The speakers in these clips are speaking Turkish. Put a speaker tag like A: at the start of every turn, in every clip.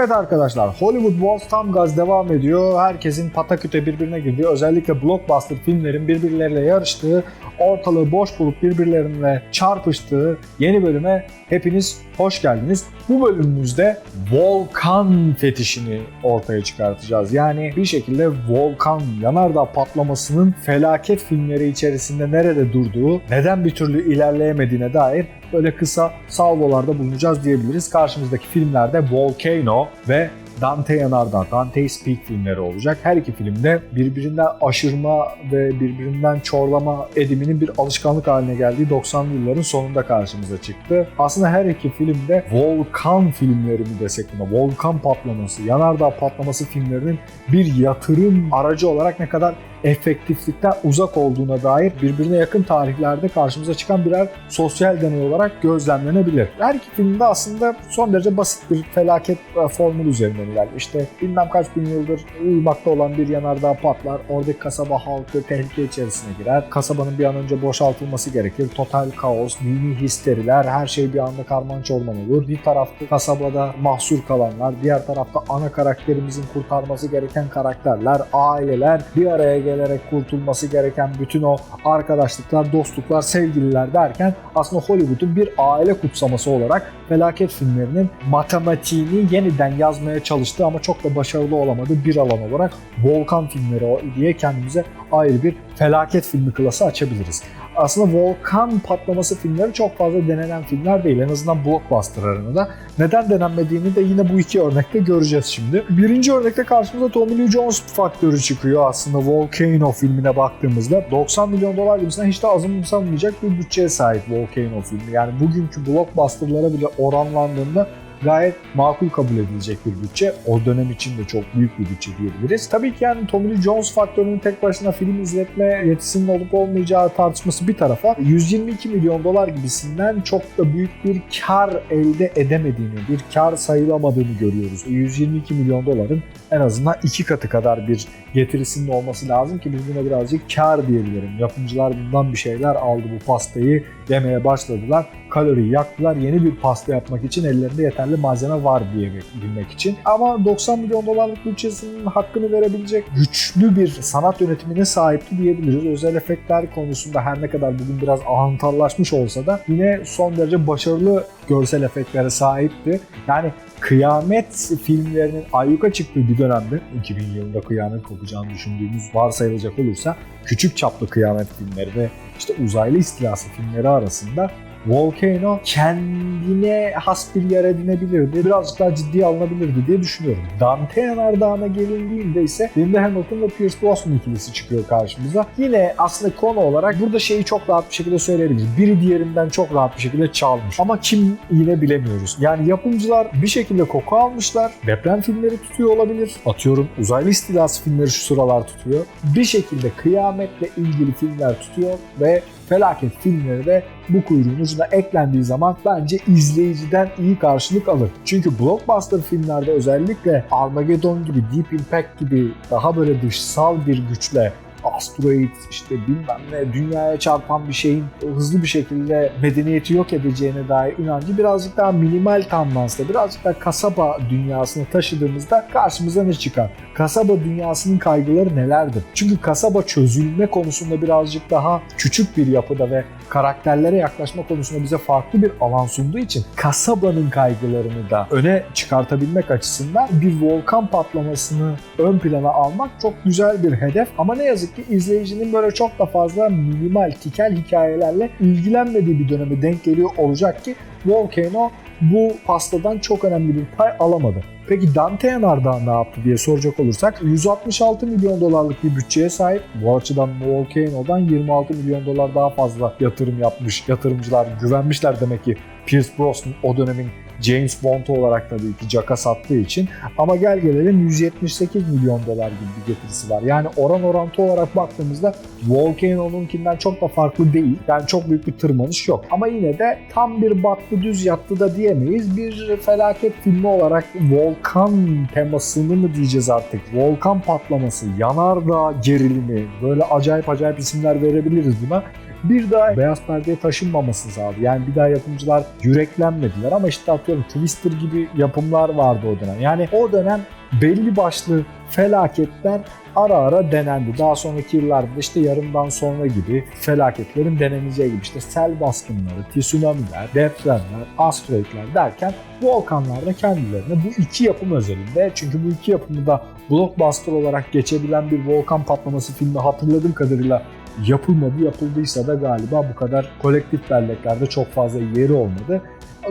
A: Evet arkadaşlar Hollywood Wars tam gaz devam ediyor. Herkesin pataküte birbirine girdiği özellikle blockbuster filmlerin birbirleriyle yarıştığı ortalığı boş bulup birbirlerine çarpıştığı yeni bölüme hepiniz hoş geldiniz. Bu bölümümüzde volkan fetişini ortaya çıkartacağız. Yani bir şekilde volkan yanardağ patlamasının felaket filmleri içerisinde nerede durduğu, neden bir türlü ilerleyemediğine dair böyle kısa salvolarda bulunacağız diyebiliriz. Karşımızdaki filmlerde Volcano ve Dante Yanardağ, Dante's Peak filmleri olacak. Her iki filmde birbirinden aşırma ve birbirinden çorlama ediminin bir alışkanlık haline geldiği 90'lı yılların sonunda karşımıza çıktı. Aslında her iki filmde volkan filmleri mi desek buna, volkan patlaması, yanardağ patlaması filmlerinin bir yatırım aracı olarak ne kadar efektiflikten uzak olduğuna dair birbirine yakın tarihlerde karşımıza çıkan birer sosyal deney olarak gözlemlenebilir. Her iki filmde aslında son derece basit bir felaket e, formülü üzerinden ilerliyor. İşte bilmem kaç bin yıldır uyumakta olan bir yanardağ patlar, oradaki kasaba halkı tehlike içerisine girer. Kasabanın bir an önce boşaltılması gerekir. Total kaos, dini histeriler, her şey bir anda karman çorman olur. Bir tarafta kasabada mahsur kalanlar, diğer tarafta ana karakterimizin kurtarması gereken karakterler, aileler bir araya gelerek kurtulması gereken bütün o arkadaşlıklar, dostluklar, sevgililer derken aslında Hollywood'un bir aile kutsaması olarak felaket filmlerinin matematiğini yeniden yazmaya çalıştığı ama çok da başarılı olamadığı bir alan olarak volkan filmleri diye kendimize ayrı bir felaket filmi klası açabiliriz. Aslında volkan patlaması filmleri çok fazla denenen filmler değil. En azından blockbuster aranında. Neden denenmediğini de yine bu iki örnekte göreceğiz şimdi. Birinci örnekte karşımıza Tommy Lee Jones faktörü çıkıyor aslında Volcano filmine baktığımızda. 90 milyon dolar gibisinden hiç de azımsanmayacak bir bütçeye sahip Volcano filmi. Yani bugünkü blockbusterlara bile oranlandığında gayet makul kabul edilecek bir bütçe. O dönem için de çok büyük bir bütçe diyebiliriz. Tabii ki yani Tommy Lee Jones faktörünün tek başına film izletme yetisinin olup olmayacağı tartışması bir tarafa 122 milyon dolar gibisinden çok da büyük bir kar elde edemediğini, bir kar sayılamadığını görüyoruz. 122 milyon doların en azından iki katı kadar bir getirisinin olması lazım ki biz buna birazcık kar diyebilirim. Yapımcılar bundan bir şeyler aldı bu pastayı yemeye başladılar. Kaloriyi yaktılar. Yeni bir pasta yapmak için ellerinde yeterli malzeme var diye bilmek için. Ama 90 milyon dolarlık bütçesinin hakkını verebilecek güçlü bir sanat yönetimine sahipti diyebiliriz. Özel efektler konusunda her ne kadar bugün biraz ahantallaşmış olsa da yine son derece başarılı görsel efektlere sahipti. Yani kıyamet filmlerinin ayyuka çıktığı bir dönemde 2000 yılında kıyamet kopacağını düşündüğümüz varsayılacak olursa küçük çaplı kıyamet filmleri ve işte uzaylı istilası filmleri arasında Volcano kendine has bir yer edinebilirdi. Birazcık daha ciddiye alınabilirdi diye düşünüyorum. Dante Yanardağı'na gelindiğinde ise Linda Hamilton ve Pierce Brosnan ikilisi çıkıyor karşımıza. Yine aslında konu olarak burada şeyi çok rahat bir şekilde söyleyebiliriz. Biri diğerinden çok rahat bir şekilde çalmış. Ama kim yine bilemiyoruz. Yani yapımcılar bir şekilde koku almışlar. Deprem filmleri tutuyor olabilir. Atıyorum uzaylı istilası filmleri şu sıralar tutuyor. Bir şekilde kıyametle ilgili filmler tutuyor ve felaket filmleri de bu kuyruğun ucuna eklendiği zaman bence izleyiciden iyi karşılık alır. Çünkü blockbuster filmlerde özellikle Armageddon gibi, Deep Impact gibi daha böyle dışsal bir güçle asteroid işte bilmem ne dünyaya çarpan bir şeyin hızlı bir şekilde medeniyeti yok edeceğine dair inancı birazcık daha minimal tandansla birazcık daha kasaba dünyasına taşıdığımızda karşımıza ne çıkar? Kasaba dünyasının kaygıları nelerdir? Çünkü kasaba çözülme konusunda birazcık daha küçük bir yapıda ve karakterlere yaklaşma konusunda bize farklı bir alan sunduğu için kasabanın kaygılarını da öne çıkartabilmek açısından bir volkan patlamasını ön plana almak çok güzel bir hedef ama ne yazık ki izleyicinin böyle çok da fazla minimal tikel hikayelerle ilgilenmediği bir döneme denk geliyor olacak ki Volcano bu pastadan çok önemli bir pay alamadı. Peki Dante Yanardağ ne yaptı diye soracak olursak 166 milyon dolarlık bir bütçeye sahip. Bu açıdan Volcano'dan 26 milyon dolar daha fazla yatırım yapmış. Yatırımcılar güvenmişler demek ki Pierce Brosnan o dönemin James Bond olarak tabii ki Jack'a sattığı için. Ama gel gelelim 178 milyon dolar gibi bir getirisi var. Yani oran orantı olarak baktığımızda Volcano'nunkinden çok da farklı değil. Yani çok büyük bir tırmanış yok. Ama yine de tam bir battı düz yattı da diyemeyiz. Bir felaket filmi olarak volkan temasını mı diyeceğiz artık? Volkan patlaması, yanardağ gerilimi böyle acayip acayip isimler verebiliriz buna bir daha beyaz perdeye taşınmamasını sağladı. Yani bir daha yapımcılar yüreklenmediler ama işte atıyorum Twister gibi yapımlar vardı o dönem. Yani o dönem belli başlı felaketler ara ara denendi. Daha sonraki yıllarda da işte yarımdan sonra gibi felaketlerin deneneceği gibi işte sel baskınları, tsunamiler, depremler, asteroidler derken volkanlar da kendilerine bu iki yapım özelinde çünkü bu iki yapımı da blockbuster olarak geçebilen bir volkan patlaması filmi hatırladığım kadarıyla yapılmadı. Yapıldıysa da galiba bu kadar kolektif belleklerde çok fazla yeri olmadı.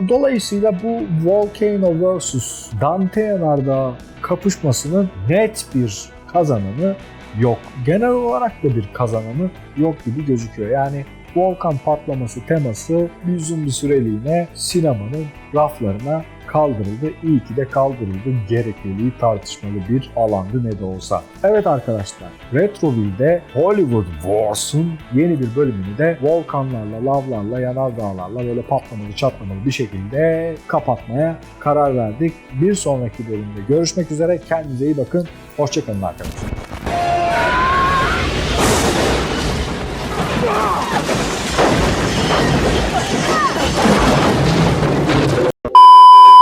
A: Dolayısıyla bu Volcano vs. Dante Yanardağ kapışmasının net bir kazananı yok. Genel olarak da bir kazananı yok gibi gözüküyor. Yani volkan patlaması teması uzun bir süreliğine sinemanın raflarına kaldırıldı. İyi ki de kaldırıldı. Gerekliliği tartışmalı bir alandı ne de olsa. Evet arkadaşlar, Retroview'de Hollywood Wars'un yeni bir bölümünü de volkanlarla, lavlarla, yanardağlarla böyle patlamalı çatlamalı bir şekilde kapatmaya karar verdik. Bir sonraki bölümde görüşmek üzere. Kendinize iyi bakın. Hoşçakalın arkadaşlar. Ah!